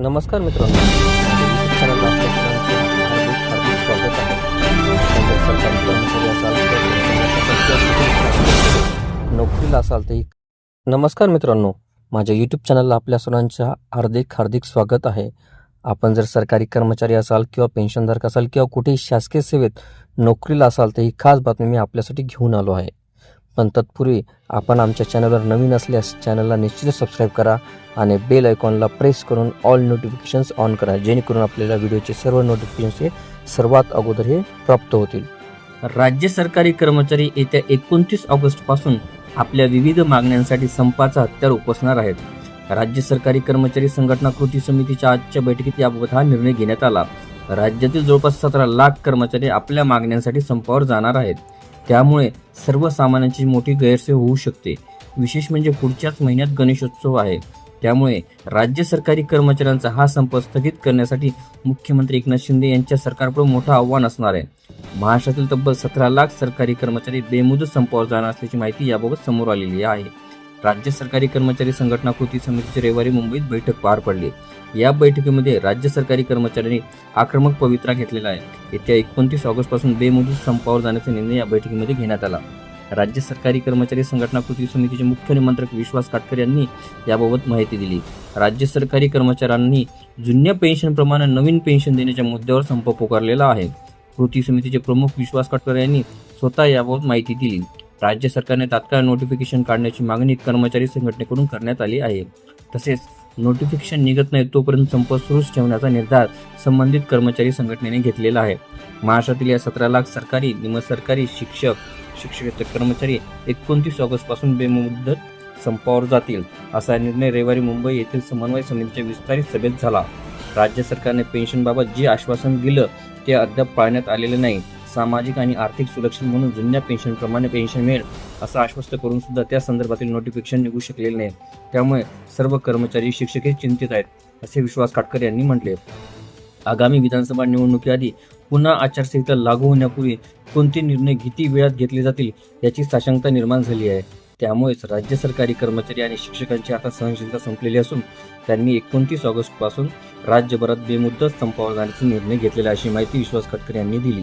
नमस्कार मित्रांनो. स्वागत आहे. नोकरीला असाल तरी नमस्कार मित्रांनो. माझ्या यूट्यूब चॅनलला आपल्या सर्वांच्या हार्दिक हार्दिक स्वागत आहे. आपण जर सरकारी कर्मचारी असाल किंवा पेन्शनधारक असाल किंवा कुठेही शासकीय सेवेत नोकरीला असाल तर ही खास बातमी मी आपल्यासाठी घेऊन आलो आहे. पण तत्पूर्वी आपण आमच्या चॅनलवर नवीन असल्यास चॅनलला निश्चित सबस्क्राईब करा आणि बेल आयकॉनला प्रेस करून ऑल नोटिफिकेशन्स ऑन करा जेणेकरून आपल्याला व्हिडिओचे सर्व नोटिफिकेशन्स हे सर्वात अगोदर हे प्राप्त होतील. राज्य सरकारी कर्मचारी येत्या एकोणतीस ऑगस्टपासून आपल्या विविध मागण्यांसाठी संपाचा हत्यार उपसणार आहेत. राज्य सरकारी कर्मचारी संघटना कृती समितीच्या आजच्या बैठकीत याबाबत हा निर्णय घेण्यात आला. राज्यातील जवळपास सतरा लाख कर्मचारी आपल्या मागण्यांसाठी संपावर जाणार आहेत. त्यामुळे सर्वसामान्यांची मोठी गैरसोय होऊ शकते. विशेष म्हणजे पुढच्याच महिन्यात गणेशोत्सव आहे. त्यामुळे राज्य सरकारी कर्मचाऱ्यांचा हा संप स्थगित करण्यासाठी मुख्यमंत्री एकनाथ शिंदे यांच्या सरकारकडून मोठं आव्हान असणार आहे. महाराष्ट्रातील तब्बल सतरा लाख सरकारी कर्मचारी बेमुदत संपावर जाणार असल्याची माहिती याबाबत समोर आलेली आहे. राज्य सरकारी कर्मचारी संघटना कृती समितीची रविवारी मुंबईत बैठक पार पडली. या बैठकीमध्ये राज्य सरकारी कर्मचाऱ्यांनी आक्रमक पवित्रा घेतलेला आहे. येत्या एकोणतीस ऑगस्टपासून बेमुदत संपावर जाण्याचा निर्णय या बैठकीमध्ये घेण्यात आला. राज्य सरकारी कर्मचारी संघटना कृती समितीचे मुख्य निमंत्रक विश्वास काटकर यांनी याबाबत माहिती दिली. राज्य सरकारी कर्मचाऱ्यांनी जुन्या पेन्शनप्रमाणे नवीन पेन्शन देण्याच्या मुद्द्यावर संप पुकारलेला आहे. कृती समितीचे प्रमुख विश्वास काटकर यांनी स्वतः याबाबत माहिती दिली. राज्य सरकारने तात्काळ नोटिफिकेशन काढण्याची मागणी कर्मचारी संघटनेकडून करण्यात आली आहे. तसेच नोटिफिकेशन निघत नाही तोपर्यंत संप सुरूच ठेवण्याचा निर्धार संबंधित कर्मचारी संघटनेने घेतलेला आहे. महाराष्ट्रातील या सतरा लाख सरकारी निमसरकारी शिक्षक शिक्षकेतर कर्मचारी एकोणतीस ऑगस्टपासून बेमुदत संपावर जातील असा निर्णय रविवारी मुंबई येथील समन्वय समितीच्या विस्तारित सभेत झाला. राज्य सरकारने पेन्शनबाबत जे आश्वासन दिलं ते अद्याप पाळण्यात आलेले नाही. सामाजिक आणि आर्थिक सुरक्षण म्हणून जुन्या पेन्शनप्रमाणे पेन्शन मिळेल असं आश्वस्त करून सुद्धा त्या संदर्भातील नोटिफिकेशन निघू शकलेले नाही त्यामुळे सर्व कर्मचारी शिक्षकही चिंतित आहेत असे विश्वास काटकर यांनी म्हटले. आगामी विधानसभा निवडणुकीआधी पुन्हा आचारसंहिता लागू होण्यापूर्वी कोणते निर्णय किती वेळात घेतले जातील याची साशंकता निर्माण झाली आहे. त्यामुळेच राज्य सरकारी कर्मचारी आणि शिक्षकांची आता सहनशीलता संपलेली असून त्यांनी एकोणतीस ऑगस्टपासून राज्यभरात बेमुद्दत संपावर जाण्याचा निर्णय घेतलेला अशी माहिती विश्वास खटकर यांनी दिली.